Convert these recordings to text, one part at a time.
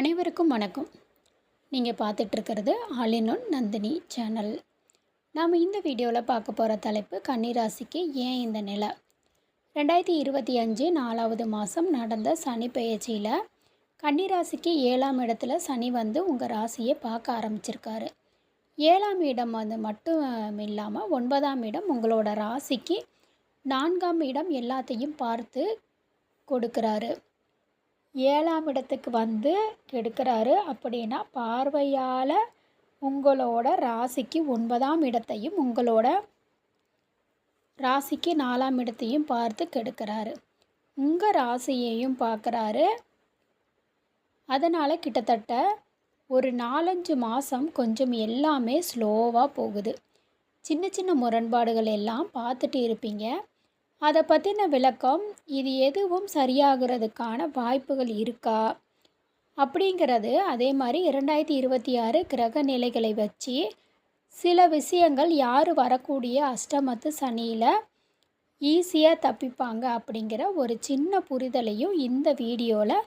அனைவருக்கும் வணக்கம். நீங்கள் பார்த்துட்ருக்கிறது ஆலினொன் நந்தினி சேனல். நாம் இந்த வீடியோவில் பார்க்க போகிற தலைப்பு கன்னிராசிக்கு ஏன் இந்த நிலை? ரெண்டாயிரத்தி இருபத்தி அஞ்சு நாலாவது மாதம் நடந்த சனி பயிற்சியில் கன்னிராசிக்கு ஏழாம் இடத்துல சனி வந்து உங்கள் ராசியை பார்க்க ஆரம்பிச்சிருக்காரு. ஏழாம் இடம் வந்து மட்டும் இல்லாமல் ஒன்பதாம் இடம் உங்களோட ராசிக்கு நான்காம் இடம் எல்லாத்தையும் பார்த்து கொடுக்குறாரு. ஏழாம் இடத்துக்கு வந்து கெடுக்கிறாரு. அப்படின்னா பார்வையால் உங்களோட ராசிக்கு ஒன்பதாம் இடத்தையும் உங்களோட ராசிக்கு நாலாம் இடத்தையும் பார்த்து கெடுக்கிறாரு. உங்கள் ராசியையும் பார்க்குறாரு. அதனால் கிட்டத்தட்ட ஒரு நாலஞ்சு மாதம் கொஞ்சம் எல்லாமே ஸ்லோவாக போகுது. சின்ன சின்ன முரண்பாடுகள் எல்லாம் பார்த்துட்டு இருப்பீங்க. அதை பற்றின விளக்கம் இது எதுவும் சரியாகிறதுக்கான வாய்ப்புகள் இருக்கா? அப்படிங்கிறது அதே மாதிரி இரண்டாயிரத்தி இருபத்தி ஆறு கிரக நிலைகளை வச்சு சில விஷயங்கள் யார் வரக்கூடிய அஷ்டமத்து சனியில் ஈஸியாக தப்பிப்பாங்க அப்படிங்கிற ஒரு சின்ன புரிதலையும் இந்த வீடியோவில்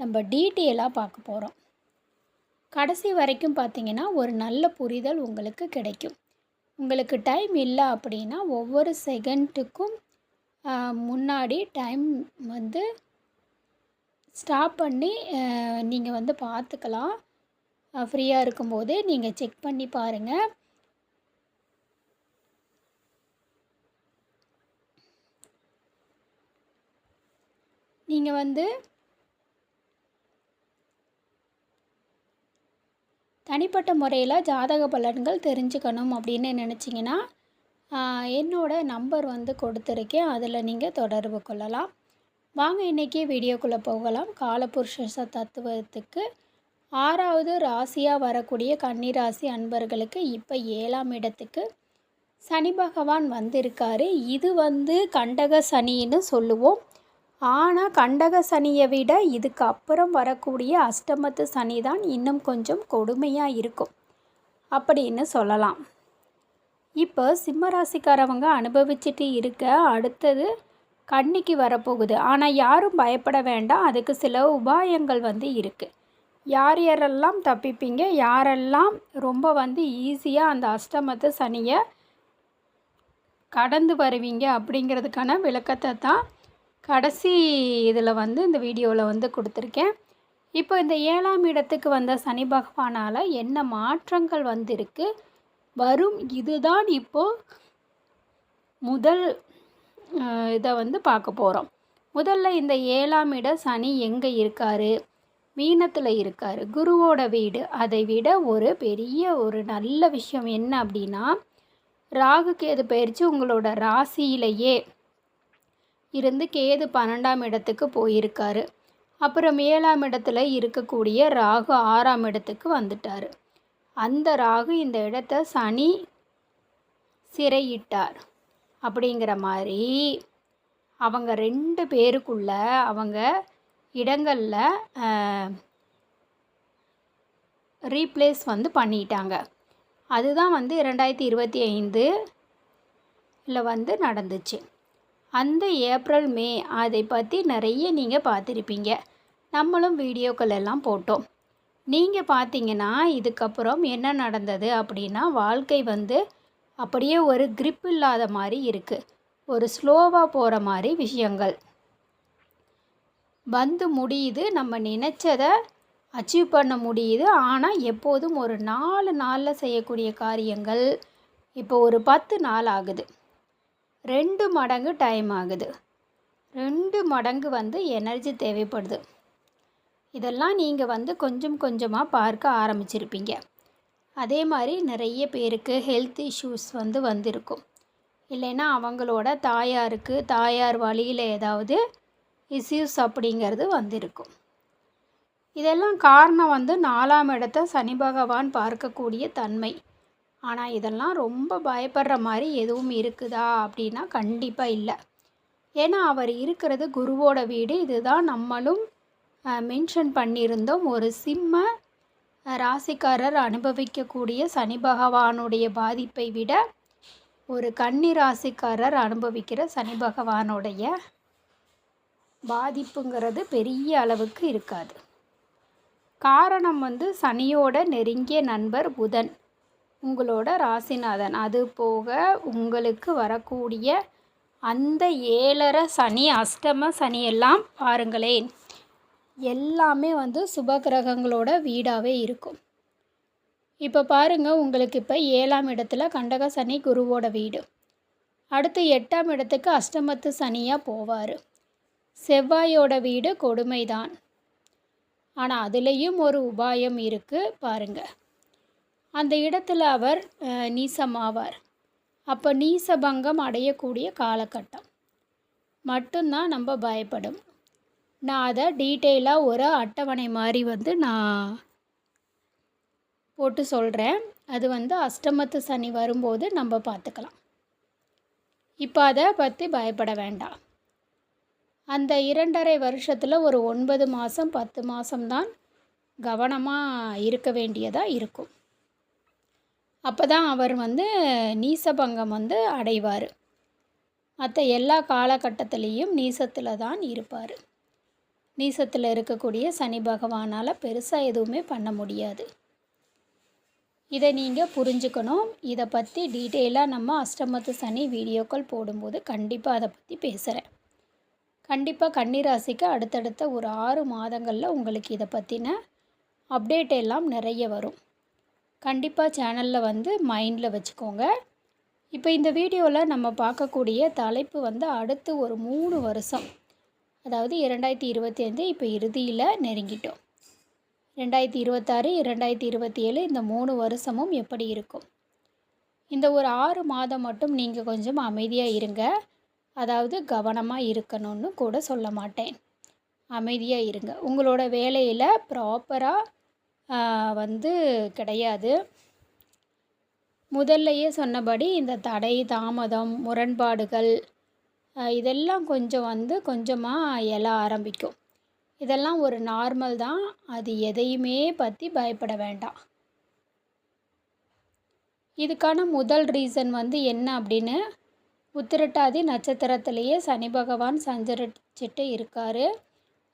நம்ம டீட்டெயிலாக பார்க்க போகிறோம் கடைசி வரைக்கும் பார்த்திங்கன்னா ஒரு நல்ல புரிதல் உங்களுக்கு கிடைக்கும். உங்களுக்கு டைம் இல்லை அப்படின்னா ஒவ்வொரு செகண்ட்டுக்கும் முன்னாடி டைம் வந்து ஸ்டாப் பண்ணி நீங்கள் வந்து பார்த்துக்கலாம் ஃப்ரீயாக இருக்கும்போது நீங்கள் செக் பண்ணி பாருங்கள் நீங்கள் வந்து தனிப்பட்ட முறையில் ஜாதக பலன்கள் தெரிஞ்சுக்கணும் அப்படின்னு நினச்சிங்கன்னா என்னோட நம்பர் வந்து கொடுத்துருக்கேன். அதில் நீங்கள் தொடர்பு கொள்ளலாம். வாங்க இன்றைக்கி வீடியோக்குள்ளே போகலாம். காலபுருஷ தத்துவத்துக்கு ஆறாவது ராசியாக வரக்கூடிய கன்னிராசி அன்பர்களுக்கு இப்போ ஏழாம் இடத்துக்கு சனி பகவான் வந்திருக்காரு. இது வந்து கண்டக சனின்னு சொல்லுவோம். ஆனால் கண்டக சனியை விட இதுக்கு அப்புறம் வரக்கூடிய அஷ்டமத்து சனி தான் இன்னும் கொஞ்சம் கொடுமையாக இருக்கும். அப்படின்னு சொல்லலாம். இப்போ சிம்மராசிக்காரவங்க அனுபவிச்சுட்டு இருக்க அடுத்தது கண்ணிக்கு வரப்போகுது. ஆனால் யாரும் பயப்பட வேண்டாம். அதுக்கு சில உபாயங்கள் வந்து இருக்குது யார் யாரெல்லாம் தப்பிப்பீங்க? யாரெல்லாம் ரொம்ப வந்து ஈஸியாக அந்த அஷ்டமத்தை சனியை கடந்து வருவீங்க அப்படிங்கிறதுக்கான விளக்கத்தை தான் கடைசி இதில் வந்து இந்த வீடியோவில் வந்து கொடுத்துருக்கேன். இப்போ இந்த ஏழாம் இடத்துக்கு வந்த சனி பகவானால் என்ன மாற்றங்கள் வந்திருக்கு? வரும். இதுதான் இப்போது முதல் இதை வந்து பார்க்க போகிறோம் முதல்ல இந்த ஏழாம் இட சனி எங்கே இருக்கார்? மீனத்தில் இருக்கார். குருவோட வீடு. அதை விட ஒரு பெரிய ஒரு நல்ல விஷயம் என்ன அப்படின்னா ராகு கேது பயிற்சி உங்களோட ராசியிலேயே இருந்து கேது பன்னெண்டாம் இடத்துக்கு போயிருக்காரு. அப்புறம் ஏழாம் இடத்துல இருக்கக்கூடிய ராகு ஆறாம் இடத்துக்கு வந்துட்டார். அந்த ராகு இந்த இடத்த சனி சிறையிட்டார். அப்படிங்கிற மாதிரி அவங்க ரெண்டு பேருக்குள்ள அவங்க இடங்களில் ரீப்ளேஸ் வந்து பண்ணிட்டாங்க. அதுதான் வந்து இரண்டாயிரத்தி இருபத்தி ஐந்து இல்லை வந்து நடந்துச்சு. அந்த ஏப்ரல் மே அதை பற்றி நிறைய நீங்கள் பார்த்துருப்பீங்க. நம்மளும் வீடியோக்கள் எல்லாம் போட்டோம். நீங்கள் பார்த்தீங்கன்னா இதுக்கப்புறம் என்ன நடந்தது அப்படின்னா வாழ்க்கை வந்து அப்படியே ஒரு க்ரிப் இல்லாத மாதிரி இருக்குது ஒரு ஸ்லோவாக போகிற மாதிரி விஷயங்கள். வந்து முடியுது நம்ம நினச்சதை அச்சீவ் பண்ண முடியுது. ஆனால் எப்போதும் ஒரு நாலு நாளில் செய்யக்கூடிய காரியங்கள் இப்போ ஒரு பத்து நாள் ஆகுது. ரெண்டு மடங்கு டைம் ஆகுது. ரெண்டு மடங்கு வந்து எனர்ஜி தேவைப்படுது. இதெல்லாம் நீங்கள் வந்து கொஞ்சம் கொஞ்சமாக பார்க்க ஆரம்பிச்சிருப்பீங்க. அதே மாதிரி நிறைய பேருக்கு ஹெல்த் இஷ்யூஸ் வந்து வந்திருக்கும். இல்லைன்னா அவங்களோட தாயாருக்கு தாயார் வழியில் ஏதாவது இஷ்யூஸ் அப்படிங்கிறது வந்திருக்கும். இதெல்லாம் காரணம் வந்து நாலாம் இடத்த சனி பகவான் பார்க்கக்கூடிய தன்மை. ஆனால் இதெல்லாம் ரொம்ப பயப்படுற மாதிரி எதுவும் இருக்குதா அப்படின்னா கண்டிப்பாக இல்லை. ஏன்னா அவர் இருக்கிறது குருவோட வீடு. இதுதான் நம்மளும் மென்ஷன் பண்ணியிருந்தோம். ஒரு சிம்ம ராசிக்காரர் அனுபவிக்கக்கூடிய சனி பகவானுடைய பாதிப்பை விட ஒரு கன்னி ராசிக்காரர் அனுபவிக்கிற சனி பகவானுடைய பாதிப்புங்கிறது பெரிய அளவுக்கு இருக்காது. காரணம் வந்து சனியோட நெருங்கிய நண்பர் புதன். உங்களோட ராசிநாதன். அது போக உங்களுக்கு வரக்கூடிய அந்த ஏழரை சனி அஷ்டம சனியெல்லாம் பாருங்களேன். எல்லாமே வந்து சுப கிரகங்களோட வீடாகவே இருக்கும். இப்போ பாருங்கள் உங்களுக்கு இப்போ ஏழாம் இடத்துல கண்டக சனி குருவோட வீடு. அடுத்து எட்டாம் இடத்துக்கு அஷ்டமத்து சனியாக போவார். செவ்வாயோட வீடு கொடுமைதான். ஆனால் அதுலேயும் ஒரு உபாயம் இருக்குது பாருங்கள் அந்த இடத்துல அவர் நீசமாவார். அப்போ நீசபங்கம் அடையக்கூடிய காலகட்டம். மட்டும்தான் நம்ம பயப்படும். நான் அதை டீட்டெயிலாக ஒரு அட்டவணை மாதிரி வந்து நான் போட்டு சொல்கிறேன் அது வந்து அஷ்டமத்து சனி வரும்போது நம்ம பார்த்துக்கலாம். இப்போ அதை பற்றி பயப்பட வேண்டாம். அந்த இரண்டரை வருஷத்தில் ஒரு ஒன்பது மாதம் பத்து மாதம்தான் கவனமாக இருக்க வேண்டியதாக இருக்கும். அப்போ தான் அவர் வந்து நீசபங்கம் வந்து அடைவார். மற்ற எல்லா காலகட்டத்திலையும் நீசத்தில் தான் இருப்பார். நீசத்தில் இருக்கக்கூடிய சனி பகவானால் பெருசாக எதுவுமே பண்ண முடியாது. இதை நீங்கள் புரிஞ்சுக்கணும். இதை பற்றி டீட்டெயிலாக நம்ம அஷ்டமத்து சனி வீடியோக்கள் போடும்போது கண்டிப்பாக அதை பற்றி பேசுகிறேன் கண்டிப்பாக கன்னிராசிக்கு அடுத்தடுத்த ஒரு ஆறு மாதங்களில் உங்களுக்கு இதை பற்றின அப்டேட் எல்லாம் நிறைய வரும். கண்டிப்பாக சேனலில் வந்து மைண்டில் வச்சுக்கோங்க. இப்போ இந்த வீடியோவில் நம்ம பார்க்கக்கூடிய தலைப்பு வந்து அடுத்து ஒரு மூணு வருஷம். அதாவது இரண்டாயிரத்தி இருபத்தி ஐந்து இப்போ இறுதியில் நெருங்கிட்டோம். ரெண்டாயிரத்தி இருபத்தாறு இரண்டாயிரத்தி இருபத்தி ஏழு இந்த மூணு வருஷமும் எப்படி இருக்கும்? இந்த ஒரு ஆறு மாதம் மட்டும் நீங்கள் கொஞ்சம் அமைதியாக இருங்க. அதாவது கவனமாக இருக்கணும்னு கூட சொல்ல மாட்டேன். அமைதியாக இருங்க. உங்களோட வேலையில் ப்ராப்பராக வந்து கிடையாது. முதல்லையே சொன்னபடி இந்த தடை தாமதம் முரண்பாடுகள் இதெல்லாம் கொஞ்சம் வந்து கொஞ்சமாக எழ ஆரம்பிக்கும். இதெல்லாம் ஒரு நார்மல் தான். அது எதையுமே பற்றி பயப்பட வேண்டாம். இதுக்கான முதல் ரீசன் வந்து என்ன அப்படின்னு உத்திரட்டாதி நட்சத்திரத்திலேயே சனி பகவான் சஞ்சரிச்சிட்டு இருக்காரு.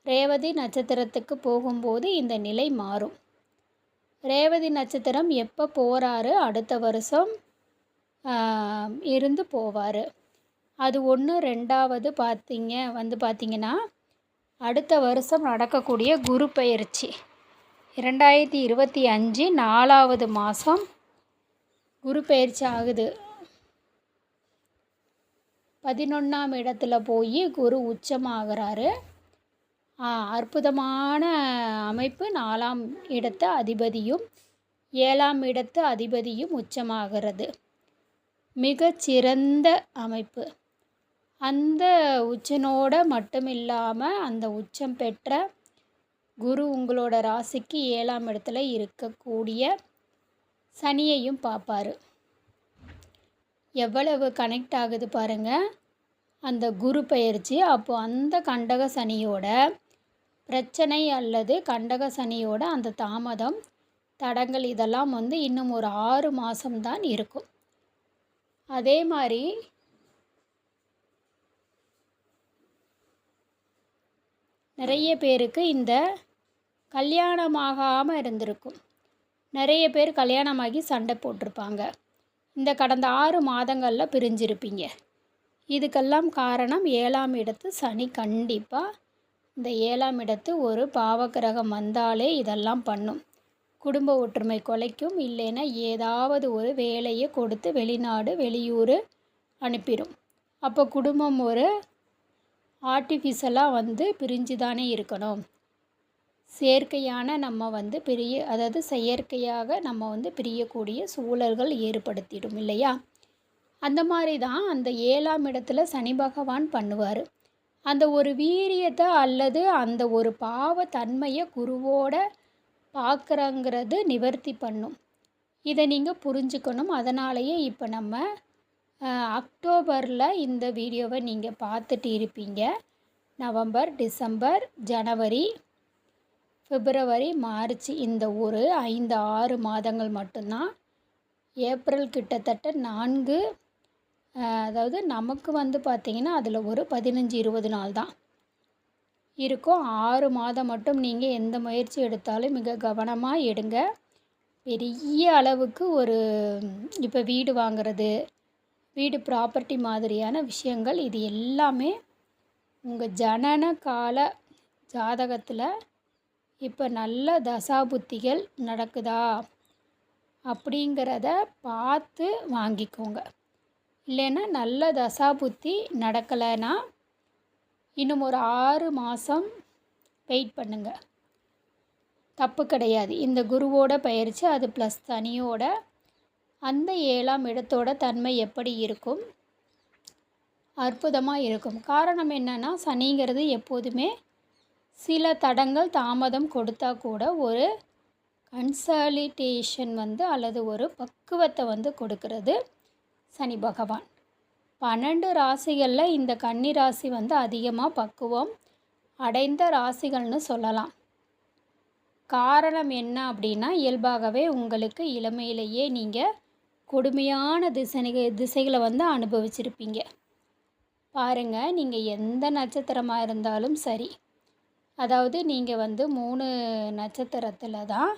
ரேவதி நட்சத்திரத்துக்கு போகும்போது இந்த நிலை மாறும். ரேவதி நட்சத்திரம் எப்போ போகிறாரு அடுத்த வருஷம் இருந்து போவார். அது ஒன்று ரெண்டாவது பார்த்திங்க வந்து பார்த்திங்கன்னா அடுத்த வருஷம் நடக்கக்கூடிய குரு பயிற்சி இரண்டாயிரத்தி இருபத்தி அஞ்சு நாலாவது மாதம் குரு பயிற்சி ஆகுது. பதினொன்றாம் இடத்துல போய் குரு உச்சமாகிறாரு. அற்புதமான அமைப்பு. நாலாம் இடத்து அதிபதியும் ஏழாம் இடத்து அதிபதியும் உச்சமாகிறது. மிகச்சிறந்த அமைப்பு. அந்த உச்சனோட மட்டும் இல்லாமல் அந்த உச்சம் பெற்ற குரு உங்களோட ராசிக்கு ஏழாம் இடத்துல இருக்கக்கூடிய சனியையும் பார்ப்பாரு எவ்வளவு கனெக்ட் ஆகுது பாருங்கள் அந்த குரு பயிற்சி அப்போ அந்த கண்டக சனியோட பிரச்சனை அல்லது கண்டக சனியோட அந்த தாமதம் தடங்கள் இதெல்லாம் வந்து இன்னும் ஒரு ஆறு மாதம்தான் இருக்கும். அதே மாதிரி நிறைய பேருக்கு இந்த கல்யாணமாகாமல் இருந்திருக்கும். நிறைய பேர் கல்யாணமாகி சண்டை போட்டிருப்பாங்க. இந்த கடந்த ஆறு மாதங்களில் பிரிஞ்சிருப்பீங்க. இதுக்கெல்லாம் காரணம் ஏழாம் இடத்து சனி. கண்டிப்பாக இந்த ஏழாம் இடத்து ஒரு பாவக்கிரகம் வந்தாலே இதெல்லாம் பண்ணும். குடும்ப ஒற்றுமை கொலைக்கும் இல்லைன்னா ஏதாவது ஒரு வேலையை கொடுத்து வெளிநாடு வெளியூர் அனுப்பிடும் அப்போ குடும்பம் ஒரு ஆர்டிஃபிஷலாக வந்து பிரிஞ்சு தானே இருக்கணும். செயற்கையான நம்ம வந்து பிரிய அதாவது செயற்கையாக நம்ம வந்து பிரியக்கூடிய சூழல்கள் ஏற்படுத்திடும் இல்லையா? அந்த மாதிரி தான் அந்த ஏழாம் இடத்துல சனி பகவான் பண்ணுவார். அந்த ஒரு வீரியத்தை அல்லது அந்த ஒரு பாவ தன்மையை குருவோட பார்க்குறங்கிறது நிவர்த்தி பண்ணும். இதை நீங்கள் புரிஞ்சுக்கணும். அதனாலேயே இப்போ நம்ம அக்டோபரில் இந்த வீடியோவை நீங்கள் பார்த்துட்டு இருப்பீங்க. நவம்பர் டிசம்பர் ஜனவரி பிப்ரவரி மார்ச் இந்த ஒரு ஐந்து ஆறு மாதங்கள் மட்டும்தான். ஏப்ரல் கிட்டத்தட்ட நான்கு அதாவது நமக்கு வந்து பார்த்திங்கன்னா அதில் ஒரு பதினஞ்சு இருபது நாள் தான் இருக்கும். ஆறு மாதம் மட்டும் நீங்கள் எந்த முயற்சி எடுத்தாலும் மிக கவனமாக எடுங்க. பெரிய அளவுக்கு ஒரு இப்போ வீடு வாங்கிறது வீடு ப்ராப்பர்ட்டி மாதிரியான விஷயங்கள் இது எல்லாமே உங்கள் ஜனன கால ஜாதகத்தில் இப்போ நல்ல தசாபுத்திகள் நடக்குதா? அப்படிங்கிறத பார்த்து வாங்கிக்கோங்க. இல்லைன்னா நல்ல தசாபுத்தி நடக்கலைன்னா இன்னும் ஒரு ஆறு மாதம் வெயிட் பண்ணுங்கள் தப்பு கிடையாது. இந்த குருவோட பயிற்சி அது ப்ளஸ் தனியோட அந்த ஏழாம் இடத்தோட தன்மை எப்படி இருக்கும்? அற்புதமாக இருக்கும். காரணம் என்னென்னா சனிங்கிறது எப்போதுமே சில தடங்கள் தாமதம் கொடுத்தா கூட ஒரு கன்சாலிட்டேஷன் வந்து அல்லது ஒரு பக்குவத்தை வந்து கொடுக்கறது சனி பகவான். பன்னெண்டு ராசிகளில் இந்த கன்னி ராசி வந்து அதிகமாக பக்குவம் அடைந்த ராசிகள்னு சொல்லலாம். காரணம் என்ன அப்படின்னா இயல்பாகவே உங்களுக்கு இளமையிலேயே நீங்கள் கொடுமையான திசை திசைகளை வந்து அனுபவிச்சிருப்பீங்க. பாருங்கள் நீங்கள் எந்த நட்சத்திரமாக இருந்தாலும் சரி. அதாவது நீங்கள் வந்து மூணு நட்சத்திரத்தில் தான்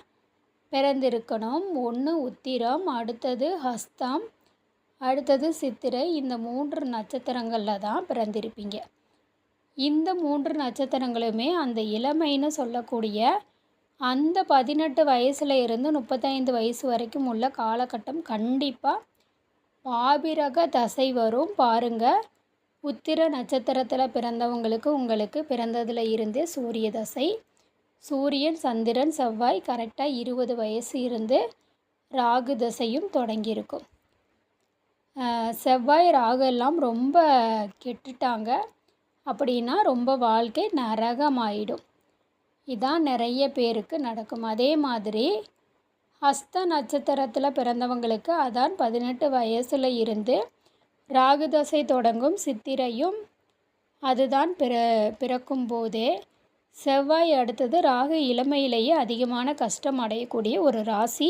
பிறந்திருக்கணும். ஒன்று உத்திரம் அடுத்தது ஹஸ்தம் அடுத்தது சித்திரை. இந்த மூன்று நட்சத்திரங்களில் தான் பிறந்திருப்பீங்க. இந்த மூன்று நட்சத்திரங்களுமே அந்த இளமைன்னு சொல்லக்கூடிய அந்த பதினெட்டு வயசில் இருந்து முப்பத்தைந்து வயசு வரைக்கும் உள்ள காலகட்டம் கண்டிப்பாக பாபிரக தசை வரும். பாருங்கள் உத்திர நட்சத்திரத்தில் பிறந்தவங்களுக்கு உங்களுக்கு பிறந்ததில் இருந்தே சூரிய தசை. சூரியன் சந்திரன் செவ்வாய் கரெக்டாக இருபது வயசு இருந்து ராகு தசையும் தொடங்கியிருக்கும். செவ்வாய் ராகு எல்லாம் ரொம்ப கெட்டுட்டாங்க. அப்படின்னா ரொம்ப வாழ்க்கை நரகமாயிடும். இதான் நிறைய பேருக்கு நடக்கும். அதே மாதிரி ஹஸ்த நட்சத்திரத்தில் பிறந்தவங்களுக்கு அதான் பதினெட்டு வயசில் இருந்து ராகு தசை தொடங்கும் சித்திரையும் அதுதான் பிற பிறக்கும் போதே செவ்வாய் அடுத்தது ராகு இளமையிலேயே அதிகமான கஷ்டம் அடையக்கூடிய ஒரு ராசி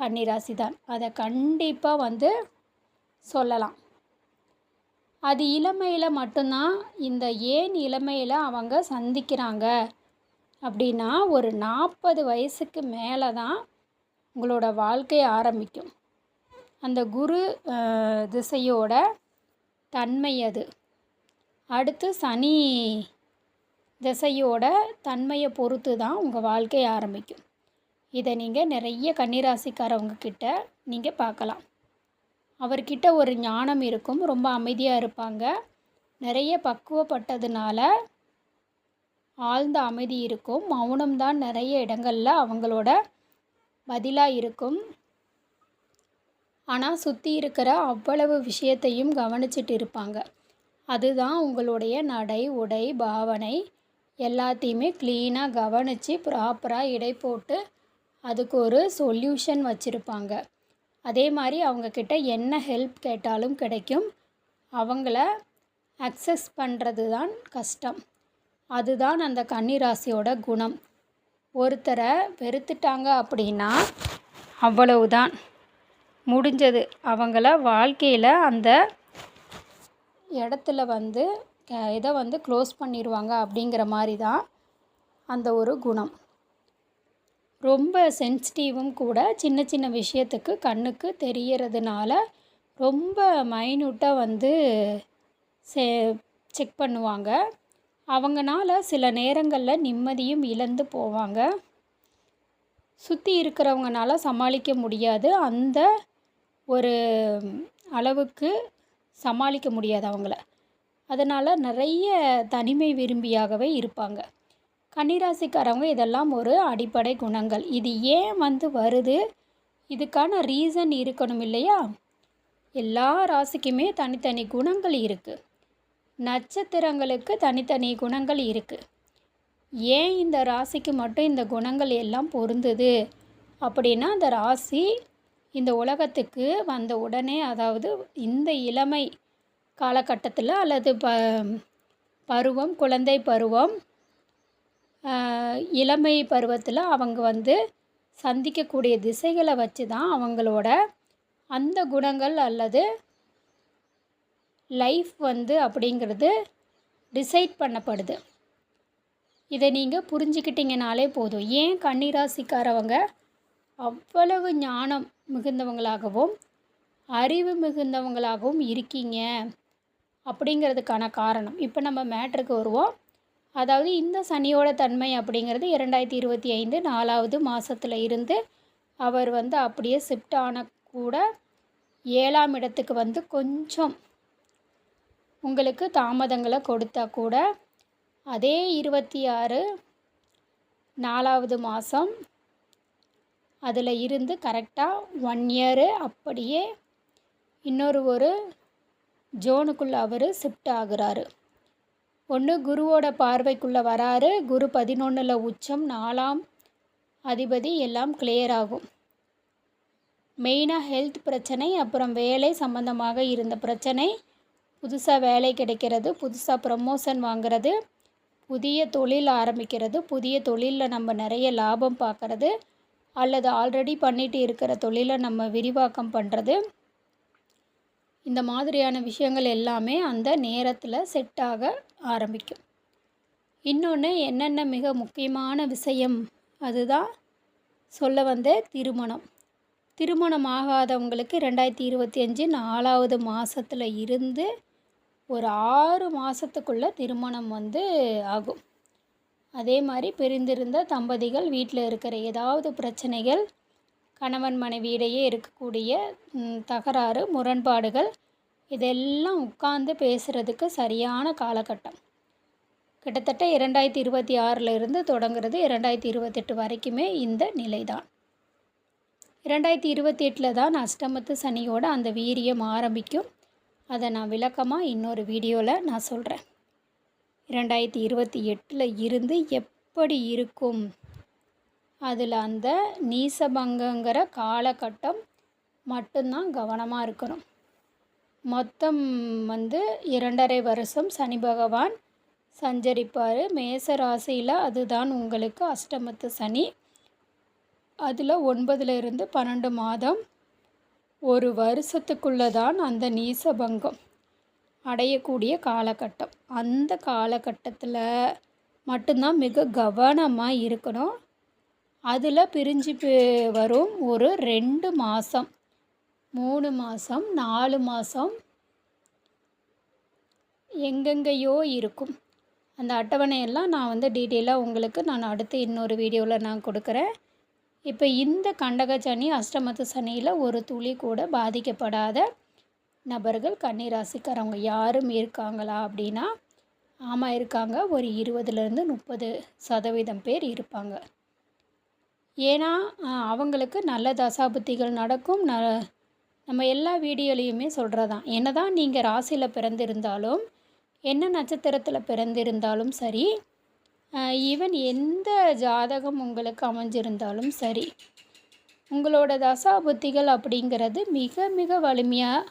கன்னிராசி தான். அதை கண்டிப்பாக வந்து சொல்லலாம். அது இளமையில் மட்டும்தான் இந்த ஏன் இளமையில் அவங்க சந்திக்கிறாங்க? அப்படின்னா ஒரு நாற்பது வயசுக்கு மேலே தான் உங்களோட வாழ்க்கை ஆரம்பிக்கும். அந்த குரு திசையோட தன்மை அது. அடுத்து சனி திசையோட தன்மையை பொறுத்து தான் உங்கள் வாழ்க்கை ஆரம்பிக்கும். இதை நீங்கள் நிறைய கன்னிராசிக்காரவங்க கிட்ட நீங்கள் பார்க்கலாம். அவர்கிட்ட ஒரு ஞானம் இருக்கும் ரொம்ப அமைதியாக இருப்பாங்க. நிறைய பக்குவப்பட்டதுனால ஆழ்ந்த அமைதி இருக்கும். மௌனம்தான் நிறைய இடங்களில் அவங்களோட பதிலாக இருக்கும். ஆனால் சுற்றி இருக்கிற அவ்வளவு விஷயத்தையும் கவனிச்சிட்டு இருப்பாங்க. அதுதான் உங்களுடைய நடை உடை பாவனை எல்லாத்தையுமே க்ளீனாக கவனித்து ப்ராப்பராக இடை போட்டு அதுக்கு ஒரு சொல்யூஷன் வச்சுருப்பாங்க. அதே மாதிரி அவங்கக்கிட்ட என்ன ஹெல்ப் கேட்டாலும் கிடைக்கும். அவங்கள அக்சஸ் பண்ணுறது தான் கஷ்டம். அதுதான் அந்த கன்னிராசியோட குணம். ஒருத்தரை வெறுத்துட்டாங்க அப்படின்னா அவ்வளவுதான். முடிஞ்சது. அவங்கள வாழ்க்கையில் அந்த இடத்துல வந்து இதை வந்து க்ளோஸ் பண்ணிடுவாங்க அப்படிங்கிற மாதிரி தான் அந்த ஒரு குணம். ரொம்ப சென்சிட்டிவும் கூட சின்ன சின்ன விஷயத்துக்கு கண்ணுக்கு தெரியறதுனால ரொம்ப மைன்யூட்டாக வந்து செ செக் பண்ணுவாங்க. அவங்கனால சில நேரங்களில் நிம்மதியும் இழந்து போவாங்க. சுற்றி இருக்கிறவங்கனால சமாளிக்க முடியாது. அந்த ஒரு அளவுக்கு சமாளிக்க முடியாது அவங்கள. அதனால் நிறைய தனிமை விரும்பியாகவே இருப்பாங்க. கன்னிராசிக்காரவங்க இதெல்லாம் ஒரு அடிப்படை குணங்கள். இது ஏன் வந்து வருது? இதுக்கான ரீசன் இருக்கணும் இல்லையா? எல்லா ராசிக்குமே தனித்தனி குணங்கள் இருக்குது நட்சத்திரங்களுக்கு தனித்தனி குணங்கள் இருக்குது ஏன் இந்த ராசிக்கு மட்டும் இந்த குணங்கள் எல்லாம் பொருந்துது? அப்படின்னா அந்த ராசி இந்த உலகத்துக்கு வந்த உடனே அதாவது இந்த இளமை காலகட்டத்தில் அல்லது ப பருவம் குழந்தை பருவம் இளமை பருவத்தில் அவங்க வந்து சந்திக்கக்கூடிய திசைகளை வச்சு தான் அவங்களோட அந்த குணங்கள் அல்லது லைஃப் வந்து அப்படிங்கிறது டிசைட் பண்ணப்படுது. இதை நீங்கள் புரிஞ்சுக்கிட்டீங்கனாலே போதும். ஏன் கன்னிராசிக்காரவங்க அவ்வளவு ஞானம் மிகுந்தவங்களாகவும் அறிவு மிகுந்தவங்களாகவும் இருக்கீங்க அப்படிங்கிறதுக்கான காரணம். இப்போ நம்ம மேட்ருக்கு வருவோம். அதாவது இந்த சனியோட தன்மை அப்படிங்கிறது இரண்டாயிரத்தி இருபத்தி ஐந்து நாலாவது மாதத்தில் இருந்து அவர் வந்து அப்படியே ஷிஃப்ட் ஆன கூட ஏழாம் இடத்துக்கு வந்து கொஞ்சம் உங்களுக்கு தாமதங்களை கொடுத்தா கூட அதே இருபத்தி ஆறு நாலாவது மாதம் அதில் இருந்து கரெக்டாக ஒன் இயரு அப்படியே இன்னொரு ஒரு ஜோனுக்குள்ளே அவர் ஷிஃப்ட் ஆகுறாரு. ஒன்று குருவோட பார்வைக்குள்ளே வராரு குரு பதினொன்றில் உச்சம் நாலாம் அதிபதி எல்லாம் கிளியர் ஆகும். மெயினாக ஹெல்த் பிரச்சனை அப்புறம் வேலை சம்மந்தமாக இருந்த பிரச்சனை புதுசாக வேலை கிடைக்கிறது புதுசாக ப்ரமோஷன் வாங்குறது புதிய தொழில் ஆரம்பிக்கிறது புதிய தொழிலில் நம்ம நிறைய லாபம் பார்க்குறது அல்லது ஆல்ரெடி பண்ணிட்டு இருக்கிற தொழிலை நம்ம விரிவாக்கம் பண்ணுறது இந்த மாதிரியான விஷயங்கள் எல்லாமே அந்த நேரத்தில் செட் ஆக ஆரம்பிக்கும். இன்னொன்று என்னென்ன மிக முக்கியமான விஷயம்? அதுதான் சொல்ல வந்த திருமணம். திருமணம் ஆகாதவங்களுக்கு ரெண்டாயிரத்தி இருபத்தி அஞ்சு நாலாவது மாதத்தில் இருந்து ஒரு ஆறு மாதத்துக்குள்ளே திருமணம் வந்து ஆகும். அதே மாதிரி பிரிந்திருந்த தம்பதிகள் வீட்டில் இருக்கிற ஏதாவது பிரச்சனைகள் கணவன் மனைவியிடையே இருக்கக்கூடிய தகராறு முரண்பாடுகள் இதெல்லாம் உட்கார்ந்து பேசுகிறதுக்கு சரியான காலகட்டம். கிட்டத்தட்ட இரண்டாயிரத்தி இருபத்தி ஆறில் இருந்து தொடங்குறது இரண்டாயிரத்தி இருபத்தெட்டு வரைக்குமே இந்த நிலைதான். இரண்டாயிரத்தி இருபத்தி எட்டில் தான் அஷ்டமத்து சனியோட அந்த வீரியம் ஆரம்பிக்கும். அதை நான் விளக்கமாக இன்னொரு வீடியோவில் நான் சொல்கிறேன் இரண்டாயிரத்தி இருபத்தி எட்டில் இருந்து எப்படி இருக்கும்? அதில் அந்த நீசபங்கங்கிற காலகட்டம் மட்டும்தான் கவனமாக இருக்கணும். மொத்தம் வந்து இரண்டரை வருஷம் சனி பகவான் சஞ்சரிப்பார். மேச ராசியில் அதுதான் உங்களுக்கு அஷ்டமத்து சனி. அதில் ஒன்பதுலேருந்து பன்னெண்டு மாதம் ஒரு வருஷத்துக்குள்ளே தான் அந்த நீசபங்கம் அடையக்கூடிய காலகட்டம். அந்த காலகட்டத்தில் மட்டும்தான் மிக கவனமாக இருக்கணும். அதில் பிரிஞ்சு வரும் ஒரு ரெண்டு மாதம் மூணு மாதம் நாலு மாதம் எங்கெங்கேயோ இருக்கும். அந்த அட்டவணையெல்லாம் நான் வந்து டீட்டெயிலாக உங்களுக்கு நான் அடுத்து இன்னொரு வீடியோவில் நான் கொடுக்குறேன். இப்போ இந்த கண்டக சனி அஷ்டமத்து சனியில் ஒரு துளி கூட பாதிக்கப்படாத நபர்கள் கன்னிராசிக்காரவங்க. யாரும் இருக்காங்களா அப்படின்னா ஆமாம் இருக்காங்க. ஒரு இருபதுலேருந்து முப்பது சதவீதம் பேர் இருப்பாங்க. ஏன்னா அவங்களுக்கு நல்ல தசாபுத்திகள் நடக்கும். ந நம்ம எல்லா வீடியோலையுமே சொல்கிறதான் என்ன தான் நீங்கள் ராசியில் பிறந்திருந்தாலும் என்ன நட்சத்திரத்தில் பிறந்திருந்தாலும் சரி ஈவன் எந்த ஜாதகம் உங்களுக்கு அமைஞ்சிருந்தாலும் சரி உங்களோட தசாபுத்திகள் அப்படிங்கிறது மிக மிக வலிமையாக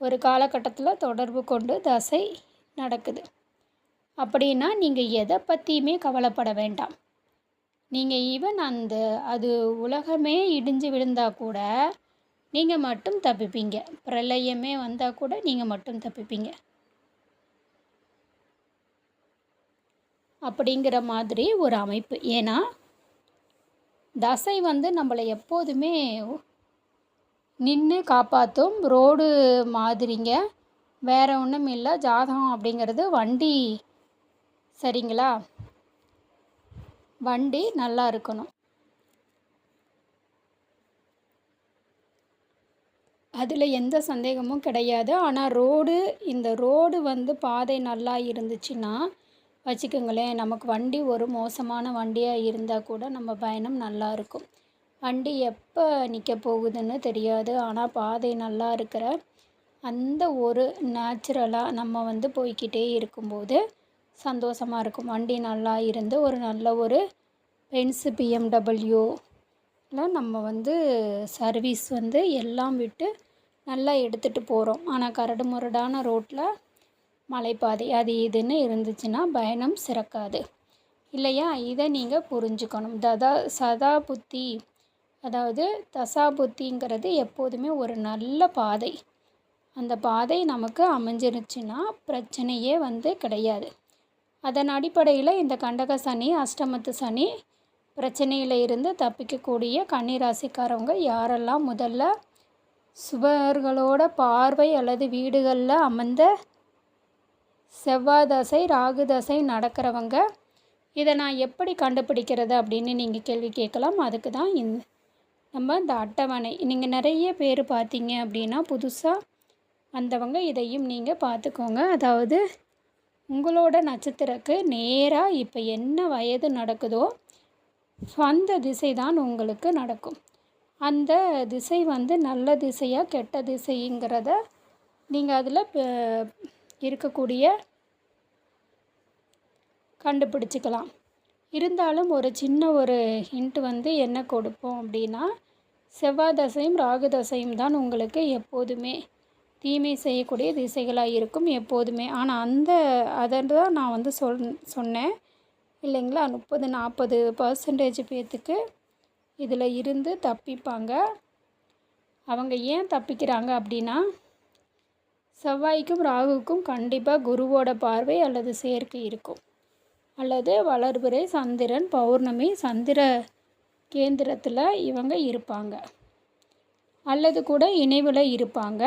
ஒரு காலகட்டத்தில் தொடர்பு கொண்டு தசை நடக்குது. அப்படின்னா நீங்கள் எதை பற்றியுமே கவலைப்பட வேண்டாம். நீங்கள் ஈவன் அந்த அது உலகமே இடிஞ்சு விழுந்தால் கூட நீங்கள் மட்டும் தப்பிப்பீங்க. பிரளயமே வந்தால் கூட நீங்கள் மட்டும் தப்பிப்பீங்க. அப்படிங்கிற மாதிரி ஒரு அமைப்பு. ஏன்னா தசை வந்து நம்மளை எப்போதுமே நின்று காப்பாற்றும் ரோடு மாதிரிங்க. வேறு ஒன்றும் இல்லை ஜாதகம் அப்படிங்கிறது வண்டி. சரிங்களா? வண்டி நல்லா இருக்கணும். அதில் எந்த சந்தேகமும் கிடையாது. ஆனால் ரோடு இந்த ரோடு வந்து பாதை நல்லா இருந்துச்சுன்னா வச்சுக்கோங்களேன் நமக்கு வண்டி ஒரு மோசமான வண்டியாக இருந்தால் கூட நம்ம பயணம் நல்லா இருக்கும். வண்டி எப்போ நிற்க போகுதுன்னு தெரியாது. ஆனால் பாதை நல்லா இருக்கிற அந்த ஒரு நேச்சுரலாக நம்ம வந்து போய்க்கிட்டே இருக்கும்போது சந்தோஷமாக இருக்கும். வண்டி நல்லா இருந்து ஒரு நல்ல ஒரு பென்ஸு பிஎம்டபிள்யூ நம்ம வந்து சர்வீஸ் வந்து எல்லாம் விட்டு நல்லா எடுத்துகிட்டு போகிறோம் ஆனால் கரடு முரடான ரோட்டில் மலைப்பாதை அது இதுன்னு இருந்துச்சுன்னா பயணம் சிறக்காது. இல்லையா? இதை நீங்கள் புரிஞ்சுக்கணும். ததா சதா புத்தி அதாவது தசா புத்திங்கிறது எப்போதுமே ஒரு நல்ல பாதை. அந்த பாதை நமக்கு அமைஞ்சிருச்சுன்னா பிரச்சனையே வந்து கிடையாது. அதன் அடிப்படையில் இந்த கண்டக சனி அஷ்டமத்து சனி பிரச்சனையில் இருந்து தப்பிக்கக்கூடிய கன்னிராசிக்காரவங்க யாரெல்லாம் முதல்ல சுவர்களோட பார்வை அல்லது வீடுகளில் அமர்ந்த செவ்வாய் தசை ராகு தசை நடக்கிறவங்க இதை நான் எப்படி கண்டுபிடிக்கிறது அப்படின்னு நீங்கள் கேள்வி கேட்கலாம். அதுக்கு தான் இந்த நம்ம இந்த அட்டவணை. நீங்கள் நிறைய பேர் பார்த்தீங்க அப்படின்னா புதுசாக வந்தவங்க இதையும் நீங்கள் பார்த்துக்கோங்க. அதாவது உங்களோட நட்சத்திரக்கு நேராக இப்போ என்ன வயது நடக்குதோ அந்த திசை தான் உங்களுக்கு நடக்கும். அந்த திசை வந்து நல்ல திசையாக கெட்ட திசைங்கிறத நீங்கள் அதில் இருக்கக்கூடிய கண்டுபிடிச்சிக்கலாம். இருந்தாலும் ஒரு சின்ன ஒரு ஹிண்ட் வந்து என்ன கொடுப்போம் அப்படின்னா செவ்வாய் தசையும் ராகு தசையும் தான் உங்களுக்கு எப்போதுமே தீமை செய்யக்கூடிய திசைகளாக இருக்கும் எப்போதுமே. ஆனால் அந்த அதை தான் நான் வந்து சொல் சொன்னேன். இல்லைங்களா? முப்பது நாற்பது பர்சன்டேஜ் பேர்த்துக்கு இதில் இருந்து தப்பிப்பாங்க. அவங்க ஏன் தப்பிக்கிறாங்க அப்படின்னா செவ்வாய்க்கும் ராகுவுக்கும் கண்டிப்பாக குருவோட பார்வை அல்லது சேர்க்கை இருக்கும். அல்லது வளர்பிறை சந்திரன் பௌர்ணமி சந்திர கேந்திரத்தில் இவங்க இருப்பாங்க. அல்லது கூட இணைவில் இருப்பாங்க.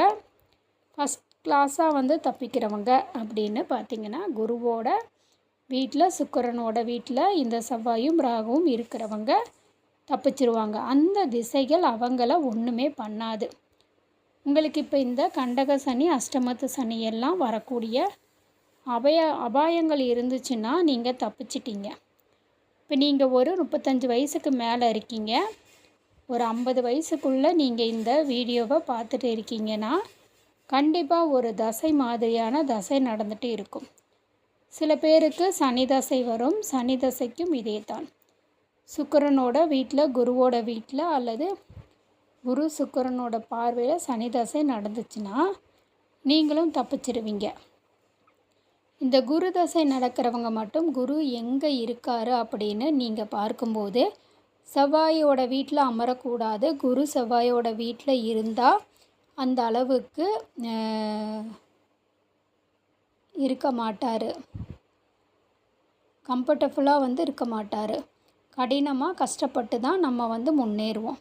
ஃபஸ்ட் கிளாஸாக வந்து தப்பிக்கிறவங்க அப்படின்னு பார்த்திங்கன்னா குருவோட வீட்டில் சுக்கரனோட வீட்டில் இந்த செவ்வாயும் ராகுவும் இருக்கிறவங்க தப்பிச்சிருவாங்க. அந்த திசைகள் அவங்கள ஒன்றுமே பண்ணாது. உங்களுக்கு இப்போ இந்த கண்டக சனி அஷ்டமத்து சனி எல்லாம் வரக்கூடிய அபய அபாயங்கள் இருந்துச்சுன்னா நீங்கள் தப்பிச்சிட்டீங்க. இப்போ நீங்கள் ஒரு முப்பத்தஞ்சு வயசுக்கு மேலே இருக்கீங்க. ஒரு ஐம்பது வயசுக்குள்ளே நீங்கள் இந்த வீடியோவை பார்த்துட்டு இருக்கீங்கன்னா கண்டிப்பாக ஒரு தசை மாதிரியான தசை நடந்துட்டு இருக்கும். சில பேருக்கு சனி தசை வரும் சனி தசைக்கும் இதே தான் சுக்கரனோட வீட்டில் குருவோட வீட்டில் அல்லது குரு சுக்கரனோட பார்வையில் சனி தசை நடந்துச்சுன்னா நீங்களும் தப்பிச்சிருவீங்க. இந்த குரு தசை நடக்கிறவங்க மட்டும் குரு எங்கே இருக்காரு அப்படின்னு நீங்கள் பார்க்கும்போது செவ்வாயோட வீட்டில் அமரக்கூடாது. குரு செவ்வாயோட வீட்டில் இருந்தால் அந்த அளவுக்கு இருக்க மாட்டார். கம்ஃபர்டபுளாக வந்து இருக்க மாட்டார். கடினமாக கஷ்டப்பட்டு தான் நம்ம வந்து முன்னேறுவோம்.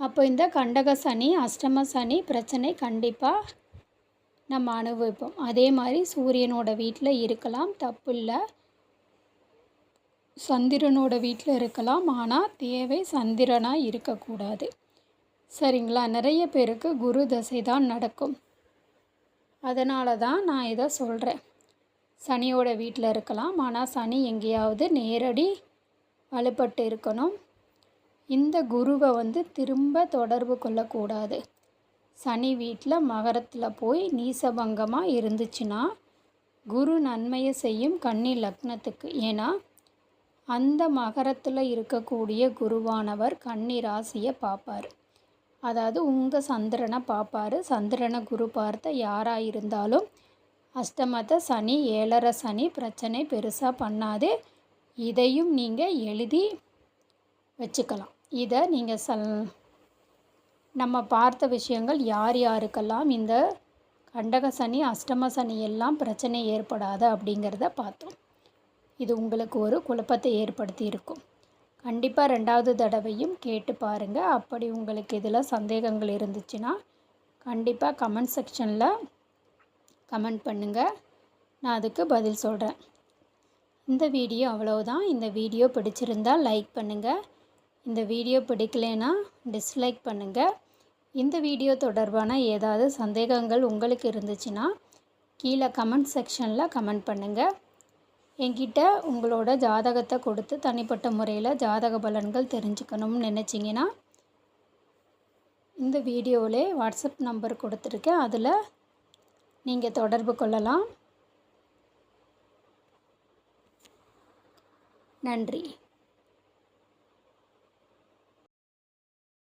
அப்போ இந்த கண்டக சனி அஷ்டம சனி பிரச்சனை கண்டிப்பாக நம்ம அனுபவிப்போம். அதே மாதிரி சூரியனோட வீட்டில் இருக்கலாம் தப்பு இல்லை. சந்திரனோட வீட்டில் இருக்கலாம் ஆனால் தேவை சந்திரனாக இருக்கக்கூடாது. சரிங்களா? நிறைய பேருக்கு குரு தசை தான் நடக்கும். அதனால தான் நான் இதை சொல்கிறேன் சனியோட வீட்டில் இருக்கலாம் ஆனால் சனி எங்கேயாவது நேரடி வலுப்பட்டு இருக்கணும். இந்த குருவை வந்து திரும்ப தொடர்பு கொள்ளக்கூடாது. சனி வீட்டில் மகரத்தில் போய் நீசபங்கமாக இருந்துச்சுன்னா குரு நன்மையை செய்யும் கன்னி லக்னத்துக்கு. ஏன்னா அந்த மகரத்தில் இருக்கக்கூடிய குருவானவர் கன்னி ராசியை பார்ப்பார் அதாவது உங்கள் சந்திரனை பார்ப்பார் சந்திரனை குரு பார்த்த யாராக இருந்தாலும் அஷ்டமத்தை சனி ஏழரை சனி பிரச்சனை பெருசாக பண்ணாது இதையும் நீங்கள் எழுதி வச்சுக்கலாம். இதை நீங்கள் சல் நம்ம பார்த்த விஷயங்கள் யார் யாருக்கெல்லாம் இந்த கண்டக சனி அஷ்டம சனி எல்லாம் பிரச்சனை ஏற்படாது அப்படிங்கிறத பார்த்தோம். இது உங்களுக்கு ஒரு குழப்பத்தை ஏற்படுத்தி இருக்கும். கண்டிப்பாக ரெண்டாவது தடவையும் கேட்டு பாருங்கள் அப்படி உங்களுக்கு இதில் சந்தேகங்கள் இருந்துச்சுன்னா கண்டிப்பாக கமெண்ட் செக்ஷனில் கமெண்ட் பண்ணுங்கள் நான் அதுக்கு பதில் சொல்கிறேன் இந்த வீடியோ அவ்வளோதான் இந்த வீடியோ பிடிச்சிருந்தால் லைக் பண்ணுங்கள் இந்த வீடியோ பிடிக்கலைன்னா டிஸ்லைக் பண்ணுங்கள் இந்த வீடியோ தொடர்பான ஏதாவது சந்தேகங்கள் உங்களுக்கு இருந்துச்சுன்னா கீழே கமெண்ட் செக்ஷனில் கமெண்ட் பண்ணுங்கள் என்கிட்ட உங்களோட ஜாதகத்தை கொடுத்து தனிப்பட்ட முறையில் ஜாதக பலன்கள் தெரிஞ்சுக்கணும்னு நினச்சிங்கன்னா இந்த வீடியோவிலே வாட்ஸ்அப் நம்பர் கொடுத்துருக்கேன். அதில் நீங்கள் தொடர்பு கொள்ளலாம். நன்றி.